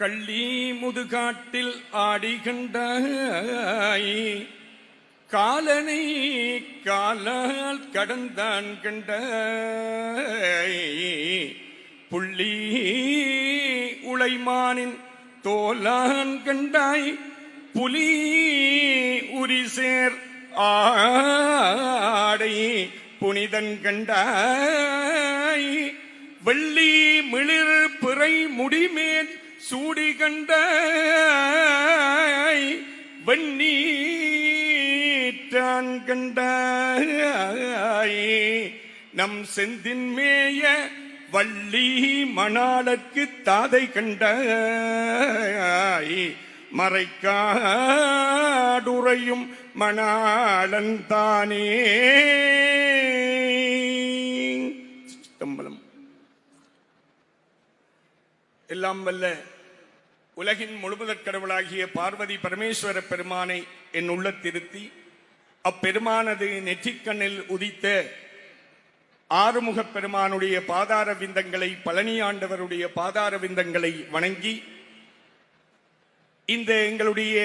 கள்ளி முதுகாட்டில் ஆடிகின்றாய். காலனை காலால் கடந்தான் கண்டாய். புள்ளி உளைமானின் தோலான் கண்டாய். புலி உரிசேர் ஆடை புனிதன் கண்டாய். வெள்ளி மிளிர் பிறை முடிமேன் சூடி கண்ட வெண்ணீற்றான் கண்டாய் நம் செந்தின் மேய வள்ளி மணாளர்க்கு தாதை கண்டாய் மறைக்காடுறையும் மணாளன் தானே தம்பலம் எல்லாம் வல்ல உலகின் முழுமுதற் கடவுளாகிய பார்வதி பரமேஸ்வர பெருமானை என் உள்ள திருத்தி அப்பெருமானது நெற்றிக்கண்ணில் உதித்த ஆறுமுகப் பெருமானுடைய பாதார விந்தங்களை பழனி ஆண்டவருடைய பாதார விந்தங்களை வணங்கி இந்த எங்களுடைய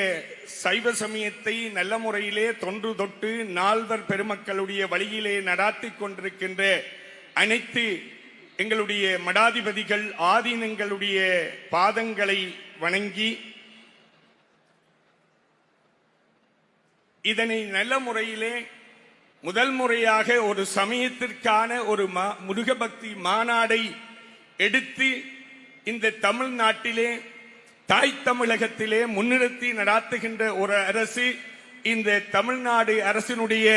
சைவ சமயத்தை நல்ல முறையிலே தொன்று தொட்டு நால்வர் பெருமக்களுடைய வழியிலே நடாத்தி கொண்டிருக்கின்ற அனைத்து எங்களுடைய மடாதிபதிகள் ஆதீனங்களுடைய பாதங்களை வணங்கி இதனை நல்ல முறையிலே முதல் முறையாக ஒரு சமயத்திற்கான ஒரு மா- முருகபக்தி மாநாடை எடுத்து இந்த தமிழ்நாட்டிலே தாய் தமிழகத்திலே முன்னிறுத்தி நடாத்துகின்ற ஒரு அரசு இந்த தமிழ்நாடு அரசினுடைய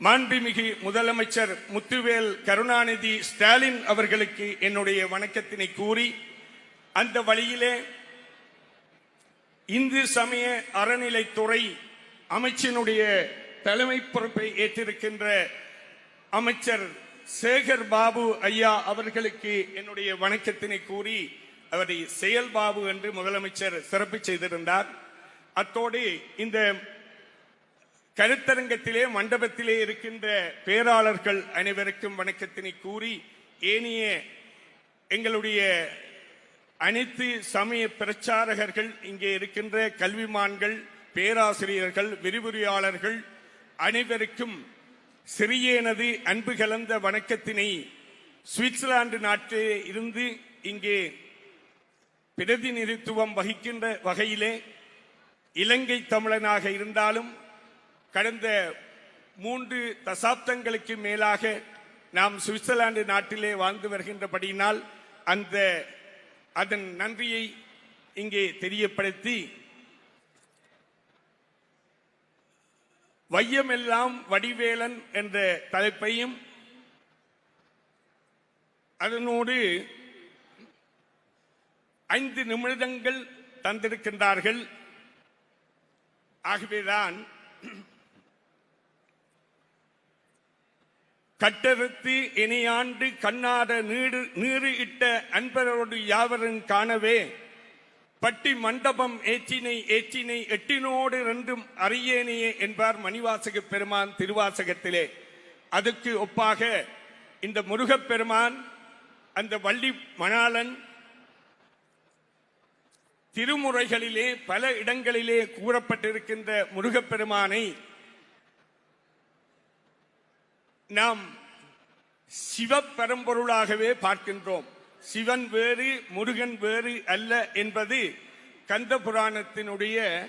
மாண்புமிகு முதலமைச்சர் முத்துவேல் கருணாநிதி ஸ்டாலின் அவர்களுக்கு என்னுடைய வணக்கத்தினை கூறி அந்த வழியிலே இந்து சமய அறநிலைத்துறை அமைச்சினுடைய தலைமை பொறுப்பை ஏற்றிருக்கின்ற அமைச்சர் சேகர் பாபு ஐயா அவர்களுக்கு என்னுடைய வணக்கத்தினை கூறி அவரை செயல் பாபு என்று முதலமைச்சர் சிறப்பு செய்திருந்தார். அத்தோடு இந்த கருத்தரங்கத்திலே மண்டபத்திலே இருக்கின்ற பேராளர்கள் அனைவருக்கும் வணக்கத்தினை கூறி ஏனைய எங்களுடைய அனைத்து சமய பிரச்சாரகர்கள் இங்கே இருக்கின்ற கல்விமான்கள் பேராசிரியர்கள் விரிவுரையாளர்கள் அனைவருக்கும் சிறியனது அன்பு கலந்த வணக்கத்தினை சுவிட்சர்லாந்து நாட்டிலே இருந்து இங்கே பிரதிநிதித்துவம் வகிக்கின்ற வகையிலே இலங்கை தமிழனாக இருந்தாலும் கடந்த மூன்று தசாப்தங்களுக்கு மேலாக நாம் சுவிட்சர்லாந்து நாட்டிலே வாழ்ந்து வருகின்றபடியினால் அந்த அதன் நன்றியை இங்கே தெரியப்படுத்தி வையமெல்லாம் வடிவேலன் என்ற தலைப்பையும் அதனோடு ஐந்து நிமிடங்கள் தந்திருக்கின்றார்கள். ஆகவேதான் கட்டறுத்து இனியாண்டு கண்ணாட நீடு நீறு இட்ட அன்பரோடு யாவரும் காணவே. பட்டி மண்டபம் ஏச்சினை ஏச்சினை எட்டினோடு ரெண்டும் அறியேனையே என்பார் மணிவாசக பெருமான் திருவாசகத்திலே. அதுக்கு ஒப்பாக இந்த முருகப்பெருமான் அந்த வள்ளி மணாளன் திருமுறைகளிலே பல இடங்களிலே கூறப்பட்டிருக்கின்ற முருகப்பெருமானை நாம் சிவப்பரம்பொருளாகவே பார்க்கின்றோம். சிவன் வேறு முருகன் வேறு அல்ல என்பது கந்த புராணத்தினுடைய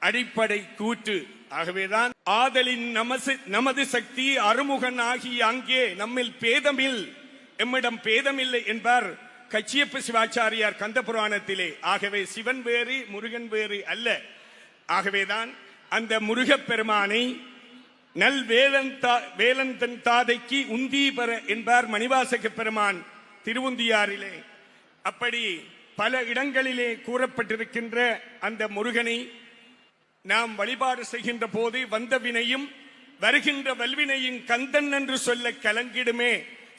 அடிப்படை கூற்று. ஆகவேதான் ஆதலின் நமசு நமது சக்தி அருமுகன் ஆகி அங்கே நம்மில் பேதமில் எம்மிடம் பேதமில்லை என்பார் கச்சியப்ப சிவாச்சாரியார் கந்த புராணத்திலே. ஆகவே சிவன் வேறு முருகன் வேறு அல்ல. ஆகவேதான் அந்த முருகப் பெருமானை நல் வேலன் வேலன் தன் தாதைக்கு உந்தி பெற என்பார் மணிவாசக பெருமான் திருவுந்தியாரிலே. அப்படி பல இடங்களிலே கூறப்பட்டிருக்கின்ற அந்த முருகனை நாம் வழிபாடு செய்கின்ற போது வந்த வினையும் வருகின்ற வல்வினையும் கந்தன் என்று சொல்ல கலங்கிடுமே.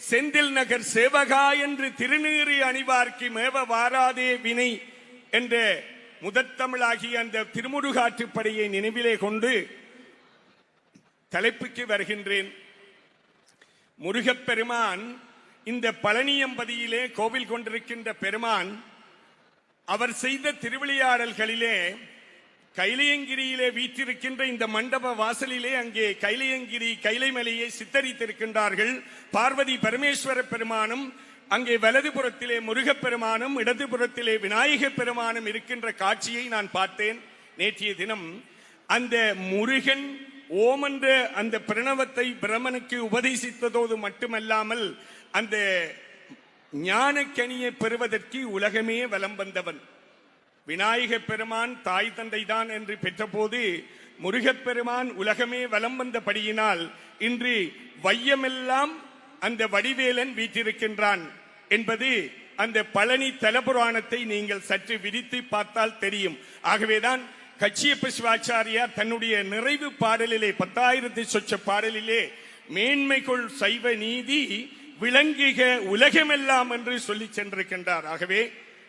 செந்தில் நகர் சேவகா என்று திருநீறு அணிவார்க்கு மேவ வாராதே வினை என்ற முதற்தமிழாகிய அந்த திருமுருகாற்றுப்படையை நினைவிலே கொண்டு தலைப்புக்கு வருகின்றேன். முருகப்பெருமான் இந்த பழனியம்பதியிலே கோவில் கொண்டிருக்கின்ற பெருமான் அவர் செய்த திருவிளையாடல்களிலே கைலையங்கிரியிலே வீற்றிருக்கின்ற இந்த மண்டப வாசலிலே அங்கே கைலையங்கிரி கைலைமலையை சித்தரித்திருக்கின்றார்கள். பார்வதி பரமேஸ்வர பெருமானும் அங்கே வலதுபுறத்திலே முருகப்பெருமானும் இடதுபுறத்திலே விநாயகப் பெருமானும் இருக்கின்ற காட்சியை நான் பார்த்தேன் நேற்றைய தினம். அந்த முருகன் ஓம் என்ற அந்த பிரணவத்தை பிரமனுக்கு உபதேசித்ததோடு மட்டுமல்லாமல் அந்த ஞானக்கனியை பெறுவதற்கு உலகமே வலம் வந்தவன். விநாயக பெருமான் தாய் தந்தை தான் என்று பெற்றபோது முருகப்பெருமான் உலகமே வலம் வந்தபடியினால் இன்று வையமெல்லாம் அந்த வடிவேலன் வீற்றிருக்கின்றான் என்பது அந்த பழனி தலபுராணத்தை நீங்கள் சற்று விரித்து பார்த்தால் தெரியும். ஆகவேதான் கச்சியப்ப சிவாச்சாரியார் தன்னுடைய நிறைவு பாடலிலே பத்தாயிரத்தி சொச்ச பாடலிலே மேன்மைக்குள் சைவ நீதி விளங்குக உலகமெல்லாம் என்று சொல்லி சென்றிருக்கின்றார். ஆகவே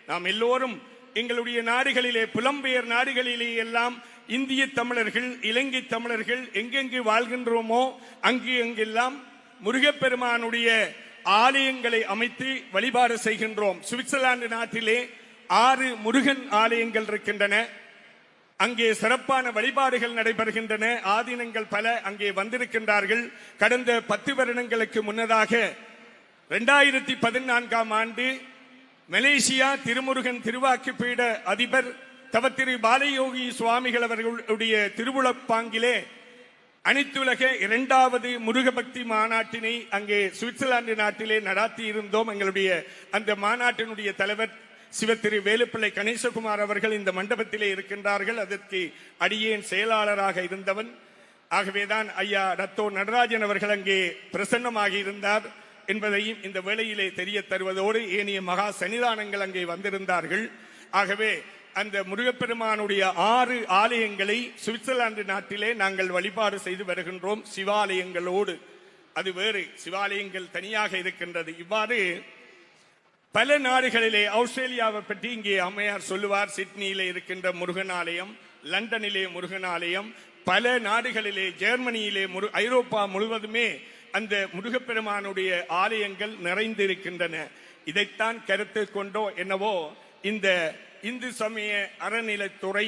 நாம் எல்லோரும் எங்களுடைய நாடுகளிலே புலம்பெயர் நாடுகளிலே எல்லாம் இந்திய தமிழர்கள் இலங்கை தமிழர்கள் எங்கெங்கு வாழ்கின்றோமோ அங்கு எங்கெல்லாம் முருகப்பெருமானுடைய ஆலயங்களை அமைத்து வழிபாடு செய்கின்றோம். சுவிட்சர்லாந்து நாட்டிலே ஆறு முருகன் ஆலயங்கள் இருக்கின்றன. அங்கே சிறப்பான வழிபாடுகள் நடைபெறுகின்றன. ஆதீனங்கள் பல அங்கே வந்திருக்கின்றார்கள். கடந்த பத்து வருடங்களுக்கு முன்னதாக இரண்டாயிரத்தி பதினான்காம் ஆண்டு மலேசியா திருமுருகன் திருவாக்கு பீட அதிபர் தவ திரு பாலயோகி சுவாமிகள் அவர்களுடைய திருவுளப்பாங்கிலே அனைத்துலக இரண்டாவது முருகபக்தி மாநாட்டினை அங்கே சுவிட்சர்லாந்து நாட்டிலே நடாத்தி இருந்தோம் எங்களுடைய அந்த மாநாட்டினுடைய தலைவர் சிவ திரு வேலுப்பிள்ளை கணேசகுமார் அவர்கள் இந்த மண்டபத்திலே இருக்கின்றார்கள். அதற்கு அடியேன் செயலாளராக இருந்தவன். ஆகவேதான் ஐயா ரத்தோ நடராஜன் அவர்கள் அங்கே பிரசன்னமாகி இருந்தார் என்பதையும் இந்த வேளையிலே தெரிய தருவதோடு ஏனைய மகா சன்னிதானங்கள் அங்கே வந்திருந்தார்கள். ஆகவே அந்த முருகப்பெருமானுடைய ஆறு ஆலயங்களை சுவிட்சர்லாந்து நாட்டிலே நாங்கள் வழிபாடு செய்து வருகின்றோம் சிவாலயங்களோடு. அது வேறு சிவாலயங்கள் தனியாக இருக்கின்றது. இவ்வாறு பல நாடுகளிலே ஆஸ்திரேலியாவை பற்றி இங்கே அம்மையார் சொல்லுவார். சிட்னியிலே இருக்கின்ற முருகன் ஆலயம் லண்டனிலே முருகன் ஆலயம் பல நாடுகளிலே ஜெர்மனியிலே முரு ஐரோப்பா முழுவதுமே அந்த முருகப்பெருமானுடைய ஆலயங்கள் நிறைந்திருக்கின்றன. இதைத்தான் கருத்தில் கொண்டோ என்னவோ இந்த இந்து சமய அறநிலைத்துறை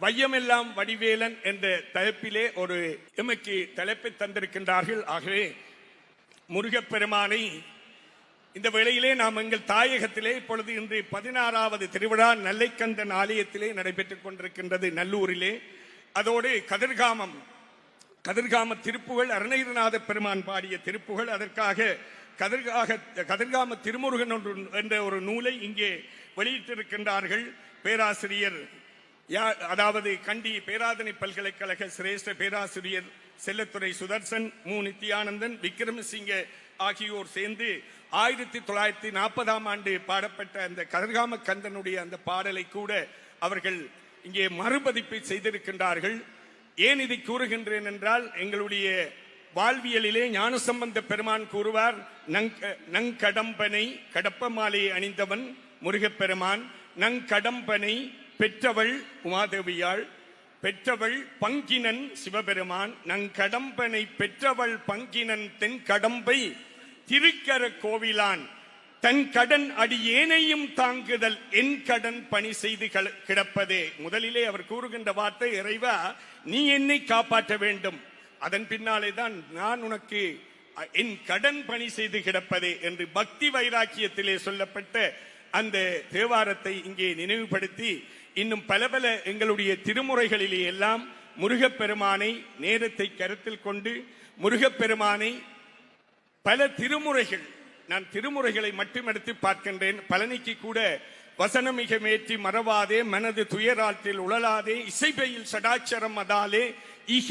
வையமெல்லாம் வடிவேலன் என்ற தலைப்பிலே ஒரு எமக்கு தலைப்பை தந்திருக்கின்றார்கள். ஆகவே முருகப்பெருமானை இந்த வேளையிலே நாம் எங்கள் தாயகத்திலே இப்பொழுது இன்று பதினாறாவது திருவிழா நல்லைக்கந்தன் ஆலயத்திலே நடைபெற்றுக் கொண்டிருக்கின்றது நல்லூரிலே. அதோடு கதிர்காமம் கதிர்காம திருப்புகள் அருணகிரிநாத பெருமான் பாடிய திருப்புகள். அதற்காக கதிர்காக கதிர்காம திருமுருகன் ஒன்று என்ற ஒரு நூலை இங்கே வெளியிட்டிருக்கின்றார்கள் பேராசிரியர் யா- அதாவது கண்டி பேராதனை பல்கலைக்கழக சிரேஷ்ட பேராசிரியர் செல்லத்துறை சுதர்சன் மு. நித்யானந்தன் விக்ரமசிங்க ஆகியோர் சேர்ந்து ஆயிரத்தி தொள்ளாயிரத்தி நாற்பதாம் ஆண்டு பாடப்பட்ட அந்த கதிர்காம கந்தனுடைய அந்த பாடலை கூட அவர்கள் இங்கே மறுபதிப்பை செய்திருக்கின்றார்கள். ஏன் இதை கூறுகின்றேன் என்றால் எங்களுடைய வாழ்வியலிலே ஞானசம்பந்த பெருமான் கூறுவார் நங்கடம்பனை கடப்ப மாலையை அணிந்தவன் முருகப்பெருமான் நங்கடம்பனை பெற்றவள் உமாதேவியாள் பெற்றவள் பங்கினன் சிவபெருமான் நங்கடம்பனை பெற்றவள் பங்கினன் தென் கடம்பை திருக்கர கோவிலான் தன் கடன் அடியேனையும் தாங்குதல் என் கடன் பணி செய்து கிடப்பதே. முதலிலே அவர் கூறுகின்ற வார்த்தை இறைவா நீ என்னை காப்பாற்ற வேண்டும். அதன் பின்னாலே தான் நான் உனக்கு என் கடன் பணி செய்து கிடப்பதே என்று பக்தி வைராக்கியத்திலே சொல்லப்பட்ட அந்த தேவாரத்தை இங்கே நினைவுபடுத்தி இன்னும் பல பல எங்களுடைய திருமுறைகளிலே எல்லாம் முருகப்பெருமானை நேரத்தை கருத்தில் கொண்டு முருகப்பெருமானை பல திருமுறைகள் நான் திருமுறைகளை மட்டும் எடுத்து பார்க்கின்றேன். பழனிக்கு கூட வசனமிக மேற்றி மறவாதே மனது துயராற்றில் உழலாதே இசைபெயில் சடாச்சரம் அதாலே இக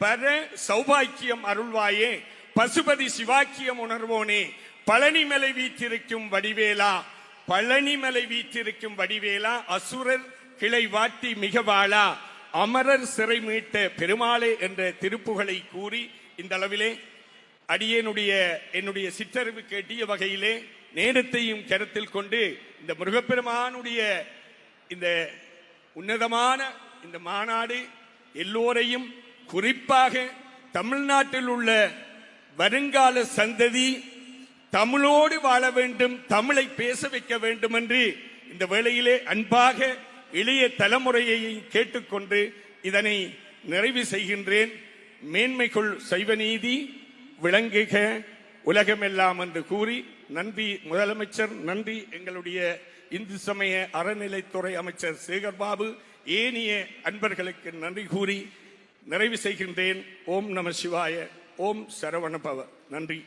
பர சௌபாக்கியம் அருள்வாயே பசுபதி சிவாக்கியம் உணர்வோனே பழனிமலை வீற்றிருக்கும் வடிவேலா பழனிமலை வீற்றிருக்கும் வடிவேலா அசுரர் கிளை வாட்டி மிக வாழா அமரர் சிறை மீட்ட பெருமாளே என்ற திருப்புகளை கூறி இந்த அளவிலே அடியேனுடைய என்னுடைய சிற்றறிவு கேட்டிய வகையிலே நேரத்தையும் கருத்தில் கொண்டு இந்த முருகப்பெருமானுடைய இந்த உன்னதமான இந்த மாநாடு எல்லோரையும் குறிப்பாக தமிழ்நாட்டில் உள்ள வருங்கால சந்ததி தமிழோடு வாழ வேண்டும் தமிழை பேச வைக்க வேண்டும் என்று இந்த வேளையிலே அன்பாக இளைய தலைமுறையை கேட்டுக்கொண்டு இதனை நிறைவு செய்கின்றேன். மேன்மைக்குள் சைவநீதி விளங்குக. உலகமெல்லாம் என்று கூறி நன்றி முதலமைச்சர் நன்றி எங்களுடைய இந்து சமய அறநிலைத்துறை அமைச்சர் சேகர்பாபு. ஏனைய அன்பர்களுக்கு நன்றி கூறி நிறைவு செய்கின்றேன். ஓம் நம சிவாய ஓம் சரவணபவ நன்றி.